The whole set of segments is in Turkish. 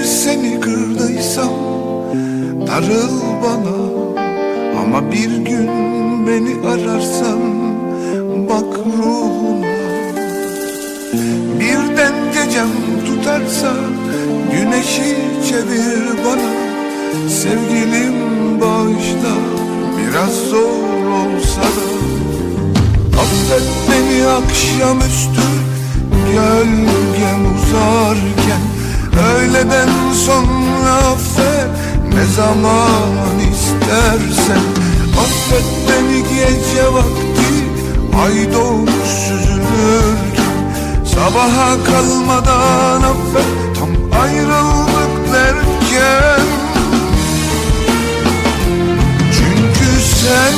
Eğer seni kırdıysam darıl bana. Ama bir gün beni ararsan bak ruhuma. Birden gecem tutarsa güneşi çevir bana. Sevgilim bağışla biraz zor olsa da. Affet beni akşamüstü gölgem uzarken. Öğleden sonra affet ne zaman istersen. Affet beni gece vakti ay doğmuş süzülürken. Sabaha kalmadan affet tam ayrıldık derken. Çünkü sen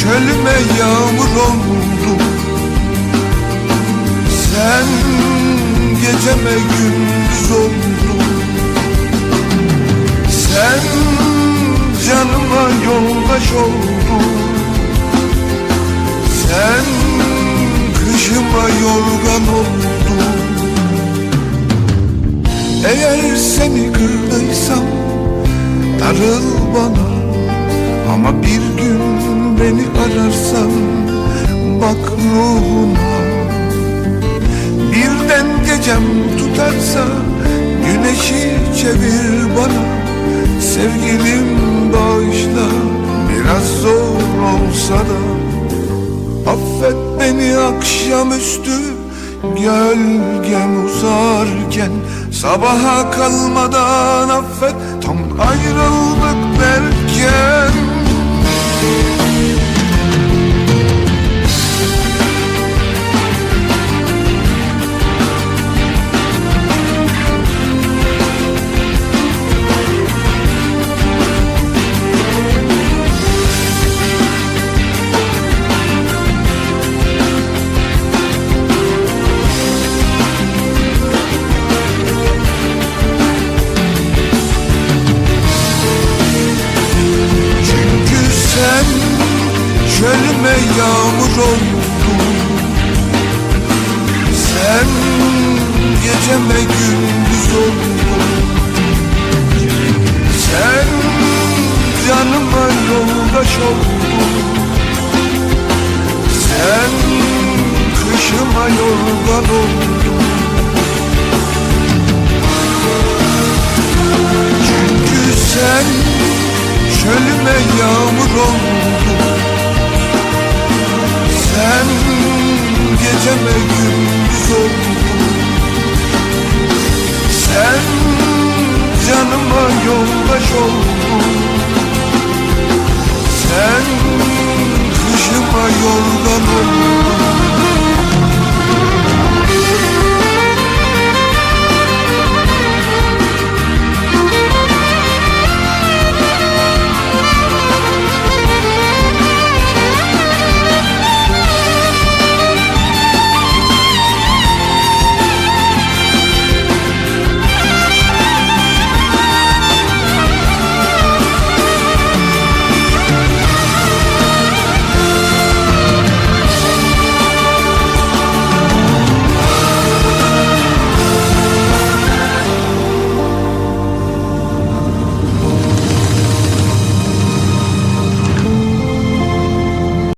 çölüme yağmur oldun. Sen geceme gündüz oldun Sen canıma yoldaş oldun Sen kışıma yorgan oldun Eğer seni kırdıysam darıl bana Ama bir gün beni ararsan bak ruhuna Birden gecem tutarsa güneşi çevir bana. Sevgilim bağışla biraz zor olsa da. Affet beni akşamüstü gölgem uzarken. Sabaha kalmadan affet tam ayrıldık derken yağmur oldun Sen geceme gündüz oldun. Sen canıma yoldaş oldun. Sen kışıma yorgan oldun. Çünkü sen çölüme yağmur oldun geceme gündüz